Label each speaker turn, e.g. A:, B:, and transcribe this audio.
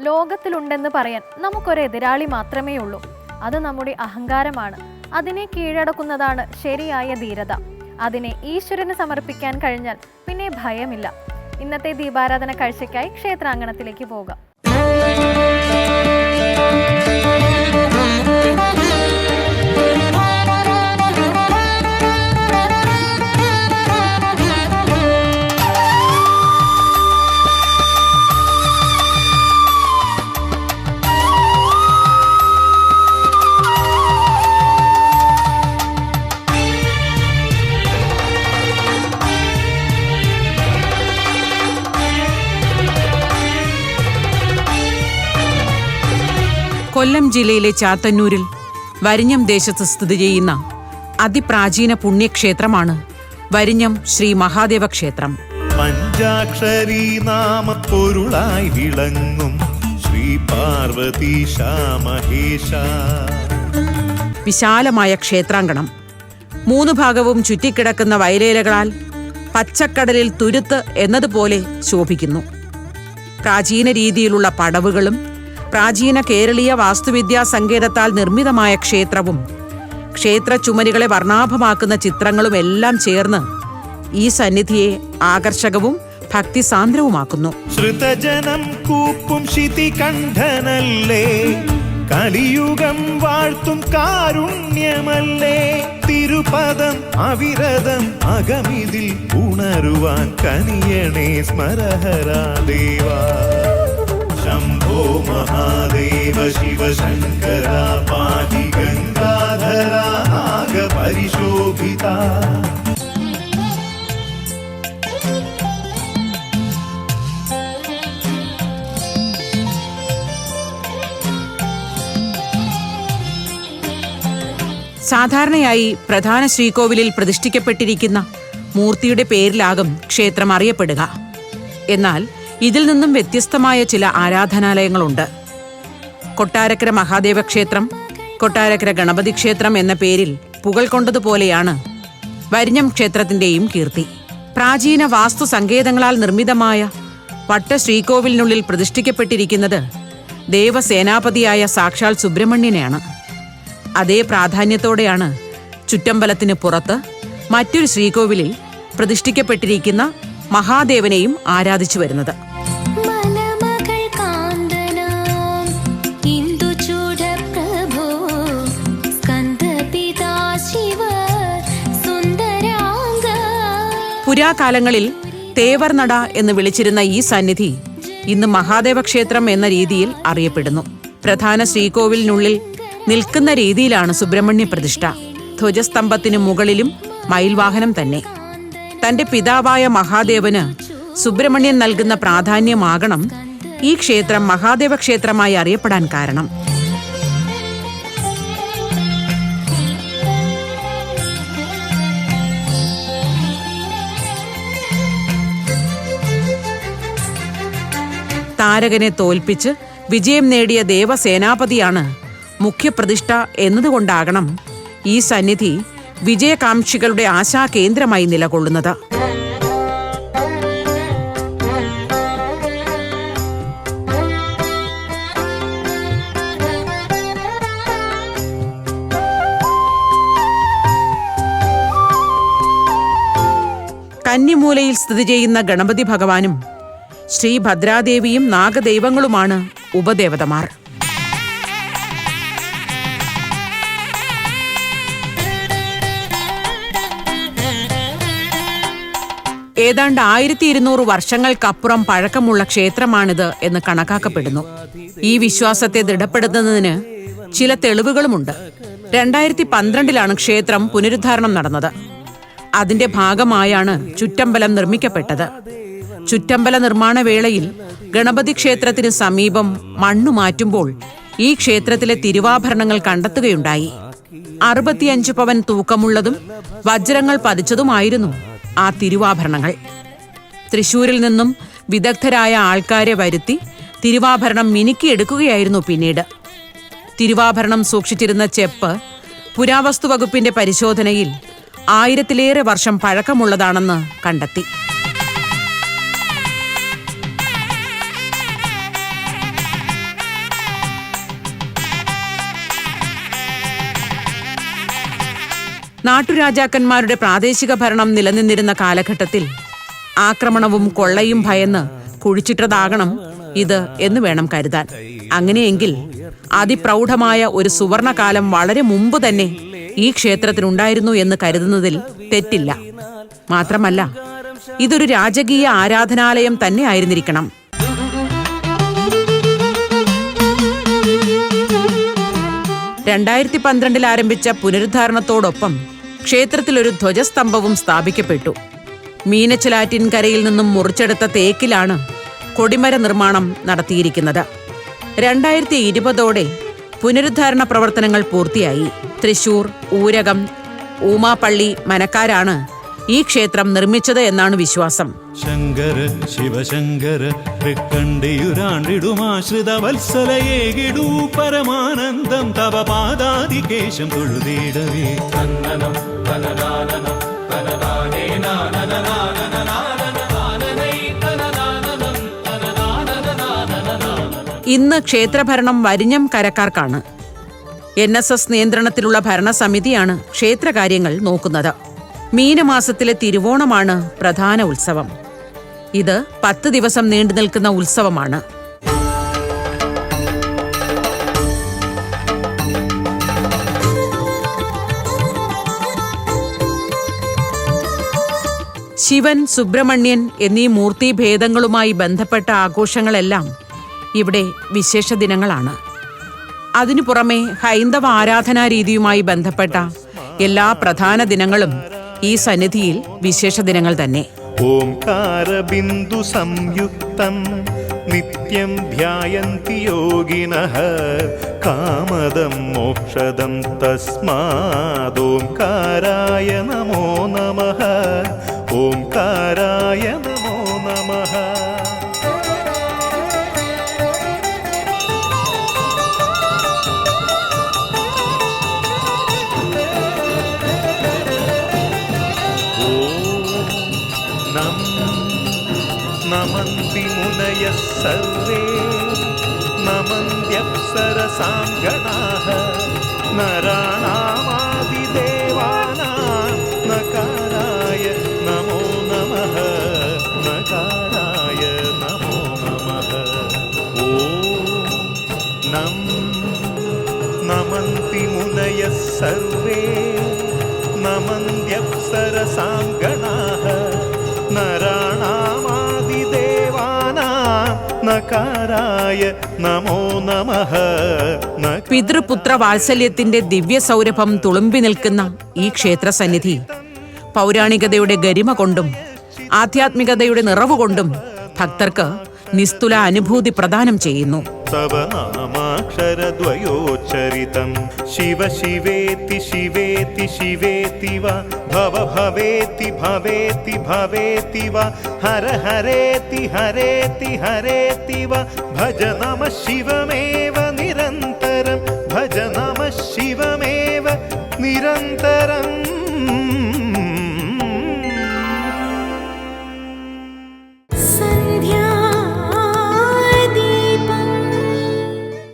A: ലോകത്തിലുണ്ടെന്ന് പറയാൻ നമുക്കൊരു എതിരാളി മാത്രമേ ഉള്ളൂ. അത് നമ്മുടെ അഹങ്കാരമാണ്. അതിനെ കീഴടക്കുന്നതാണ് ശരിയായ ധീരത. അതിനെ ഈശ്വരന് സമർപ്പിക്കാൻ കഴിഞ്ഞാൽ പിന്നെ ഭയമില്ല. ഇന്നത്തെ ദീപാരാധന കാഴ്ചയ്ക്കായി ക്ഷേത്രാങ്കണത്തിലേക്ക് പോകാം.
B: കൊല്ലം ജില്ലയിലെ ചാത്തന്നൂരിൽ വരിഞ്ഞം ദേശത്ത് സ്ഥിതി ചെയ്യുന്ന അതിപ്രാചീന പുണ്യക്ഷേത്രമാണ് വരിഞ്ഞം ശ്രീ മഹാദേവ ക്ഷേത്രം.
C: പഞ്ചാക്ഷരി നാമപ്പൊരുളായി വിളങ്ങും ശ്രീ പാർവതി മഹേശ
B: വിശാലമായ ക്ഷേത്രാങ്കണം. മൂന്ന് ഭാഗവും ചുറ്റിക്കിടക്കുന്ന വയലേലകളാൽ പച്ചക്കടലിൽ തുരുത്ത് എന്നതുപോലെ ശോഭിക്കുന്നു. പ്രാചീന രീതിയിലുള്ള പടവുകളും പ്രാചീന കേരളീയ വാസ്തുവിദ്യാ സങ്കേതത്താൽ നിർമ്മിതമായ ക്ഷേത്രവും ക്ഷേത്ര ചുമരുകളെ വർണാഭമാക്കുന്ന ചിത്രങ്ങളും എല്ലാം ചേർന്ന് ഈ സന്നിധിയെ ആകർഷകവും ഭക്തിസാന്ദ്രവുമാക്കുന്നു.
C: ശ്രുതജനം കൂപ്പും ശിതി കണ്ഠനല്ലേ കലിയുഗം വാഴ്ത്തും കാരുണ്യമല്ലേ? തിരുപദം അവിരതം അകമിതിൽ ഉണരുവാൻ കനിയണേ സ്മരഹരാ ദേവാ. ശംഭോ മഹാദേവ ശിവശങ്കര പാതി ഗംഗാധര നാഗപരിശോഭിത
B: സാധാരണയായി പ്രധാന ശ്രീകോവിലിൽ പ്രതിഷ്ഠിക്കപ്പെട്ടിരിക്കുന്ന മൂർത്തിയുടെ പേരിലാകും ക്ഷേത്രം അറിയപ്പെടുക. എന്നാൽ ഇതിൽ നിന്നും വ്യത്യസ്തമായ ചില ആരാധനാലയങ്ങളുണ്ട്. കൊട്ടാരക്കര മഹാദേവ ക്ഷേത്രം കൊട്ടാരക്കര ഗണപതി ക്ഷേത്രം എന്ന പേരിൽ പുകൾ കൊണ്ടതുപോലെയാണ് വരിഞ്ഞം ക്ഷേത്രത്തിന്റെയും കീർത്തി. പ്രാചീന വാസ്തു സങ്കേതങ്ങളാൽ നിർമ്മിതമായ വട്ട ശ്രീകോവിലിനുള്ളിൽ പ്രതിഷ്ഠിക്കപ്പെട്ടിരിക്കുന്നത് ദേവസേനാപതിയായ സാക്ഷാൽ സുബ്രഹ്മണ്യനെയാണ്. അതേ പ്രാധാന്യത്തോടെയാണ് ചുറ്റമ്പലത്തിന് പുറത്ത് മറ്റൊരു ശ്രീകോവിലിൽ പ്രതിഷ്ഠിക്കപ്പെട്ടിരിക്കുന്ന മഹാദേവനെയും ആരാധിച്ചു വരുന്നത്. പുരാകാലങ്ങളിൽ തേവർനട എന്ന് വിളിച്ചിരുന്ന ഈ സന്നിധി ഇന്ന് മഹാദേവ ക്ഷേത്രം എന്ന രീതിയിൽ അറിയപ്പെടുന്നു. പ്രധാന ശ്രീകോവിലിനുള്ളിൽ നിൽക്കുന്ന രീതിയിലാണ് സുബ്രഹ്മണ്യ പ്രതിഷ്ഠ ധ്വജസ്തംഭത്തിനു മുകളിലും മയിൽവാഹനം തന്നെ. തന്റെ പിതാവായ മഹാദേവന് സുബ്രഹ്മണ്യൻ നൽകുന്ന പ്രാധാന്യമാകണം ഈ ക്ഷേത്രം മഹാദേവ ക്ഷേത്രമായി അറിയപ്പെടാൻ കാരണം. താരകനെ തോൽപ്പിച്ച് വിജയം നേടിയ ദേവസേനാപതിയാണ് മുഖ്യപ്രതിഷ്ഠ എന്നതുകൊണ്ടാകണം ഈ സന്നിധി വിജയകാംക്ഷികളുടെ ആശാകേന്ദ്രമായി നിലകൊള്ളുന്നത്. കന്നിമൂലയിൽ സ്ഥിതി ചെയ്യുന്ന ഗണപതി ഭഗവാനും ശ്രീ ഭദ്രാദേവിയും നാഗദൈവങ്ങളുമാണ് ഉപദേവതമാർ. ഏതാണ്ട് ആയിരത്തി ഇരുന്നൂറ് വർഷങ്ങൾക്കപ്പുറം പഴക്കമുള്ള ക്ഷേത്രമാണിത് എന്ന് കണക്കാക്കപ്പെടുന്നു. ഈ വിശ്വാസത്തെ ദൃഢപ്പെടുത്തുന്നതിന് ചില തെളിവുകളുമുണ്ട്. രണ്ടായിരത്തി പന്ത്രണ്ടിലാണ് ക്ഷേത്രം പുനരുദ്ധാരണം നടന്നത്. അതിന്റെ ഭാഗമായാണ് ചുറ്റമ്പലം നിർമ്മിക്കപ്പെട്ടത്. ചുറ്റമ്പല നിർമ്മാണ വേളയിൽ ഗണപതി ക്ഷേത്രത്തിന് സമീപം മണ്ണു മാറ്റുമ്പോൾ ഈ ക്ഷേത്രത്തിലെ തിരുവാഭരണങ്ങൾ കണ്ടെത്തുകയുണ്ടായി. അറുപത്തിയഞ്ച് പവൻ തൂക്കമുള്ളതും വജ്രങ്ങൾ പതിച്ചതുമായിരുന്നു ആ തിരുവാഭരണങ്ങൾ. തൃശൂരിൽ നിന്നും വിദഗ്ധരായ ആൾക്കാരെ വരുത്തി തിരുവാഭരണം മിനുക്കിയെടുക്കുകയായിരുന്നു പിന്നീട്. തിരുവാഭരണം സൂക്ഷിച്ചിരുന്ന ചെപ്പ് പുരാവസ്തു വകുപ്പിന്റെ പരിശോധനയിൽ ആയിരത്തിലേറെ വർഷം പഴക്കമുള്ളതാണെന്ന് കണ്ടെത്തി. നാട്ടുരാജാക്കന്മാരുടെ പ്രാദേശിക ഭരണം നിലനിന്നിരുന്ന കാലഘട്ടത്തിൽ ആക്രമണവും കൊള്ളയും ഭയന്ന് കുഴിച്ചിട്ടതാകണം ഇത് എന്ന് വേണം കരുതാൻ. അങ്ങനെയെങ്കിൽ അതിപ്രൗഢമായ ഒരു സുവർണകാലം വളരെ മുമ്പ് തന്നെ ഈ ക്ഷേത്രത്തിനുണ്ടായിരുന്നു എന്ന് കരുതുന്നതിൽ തെറ്റില്ല. മാത്രമല്ല ഇതൊരു രാജകീയ ആരാധനാലയം തന്നെ ആയിരുന്നിരിക്കണം. രണ്ടായിരത്തി പന്ത്രണ്ടിൽ ആരംഭിച്ച പുനരുദ്ധാരണത്തോടൊപ്പം ക്ഷേത്രത്തിൽ ഒരു ധ്വജസ്തംഭവും സ്ഥാപിക്കപ്പെട്ടു. മീനച്ചിലാറ്റിൻ കരയിൽ നിന്നും മുറിച്ചെടുത്ത തേക്കിലാണ് കൊടിമര നിർമ്മാണം നടത്തിയിരിക്കുന്നത്. രണ്ടായിരത്തി ഇരുപതോടെ പുനരുദ്ധാരണ പ്രവർത്തനങ്ങൾ പൂർത്തിയായി. തൃശൂർ ഊരകം ഊമാപ്പള്ളി മനക്കാരാണ് ഈ ക്ഷേത്രം നിർമ്മിച്ചത് എന്നാണ് വിശ്വാസം.
C: ശങ്കര ശിവശങ്കര തൃക്കണ്ടിയുരാണ്ടിടുമാശ്രിത വത്സലയേകിടൂ പരമാനന്ദം തവ പാദാതികേശം തൊഴുതീടവേ.
B: ഇന്ന് ക്ഷേത്രഭരണം വരിഞ്ഞം കരക്കാർക്കാണ്. എൻ എസ് എസ് നിയന്ത്രണത്തിലുള്ള ഭരണസമിതിയാണ് ക്ഷേത്രകാര്യങ്ങൾ നോക്കുന്നത്. മീനമാസത്തിലെ തിരുവോണമാണ് പ്രധാന ഉത്സവം. ഇത് പത്ത് ദിവസം നീണ്ടു നിൽക്കുന്ന ഉത്സവമാണ്. ശിവൻ സുബ്രഹ്മണ്യൻ എന്നീ മൂർത്തിഭേദങ്ങളുമായി ബന്ധപ്പെട്ട ആഘോഷങ്ങളെല്ലാം ഇവിടെ വിശേഷ ദിനങ്ങളാണ്. അതിനു പുറമെ ഹൈന്ദവ ആരാധനാ രീതിയുമായി ബന്ധപ്പെട്ട എല്ലാ പ്രധാന ദിനങ്ങളും ഈ സന്നിധിയിൽ വിശേഷ ദിനങ്ങൾ തന്നെ.
C: ഓംകാരബിന്ദു സംയുക്തം. നിത്യം ധ്യായന്തി യോഗിനഃ. കാമദം മോക്ഷദം തസ്മാദോംകാരായ നമോ നമഃ. नं नमन्ति मुनयः सर्वे नमन्त्यप्सरसां गणाः नराणाम् നകാരായ നമോ നമ
B: പിതൃപുത്ര വാത്സല്യത്തിന്റെ ദിവ്യ സൗരഭം തുളുമ്പി നിൽക്കുന്ന ഈ ക്ഷേത്ര സന്നിധി പൗരാണികതയുടെ ഗരിമ കൊണ്ടും ആധ്യാത്മികതയുടെ നിറവുകൊണ്ടും ഭക്തർക്ക് നിസ്തുല അനുഭൂതി പ്രദാനം ചെയ്യുന്നു.
C: नामाक्षरद्वयोच्चरितं शिव शिवेति शिवेति शिवेति वा, भव भवेति भवेति भवेति वा, हर हरेति हरेति हरेति वा, भज नमः शिवमेव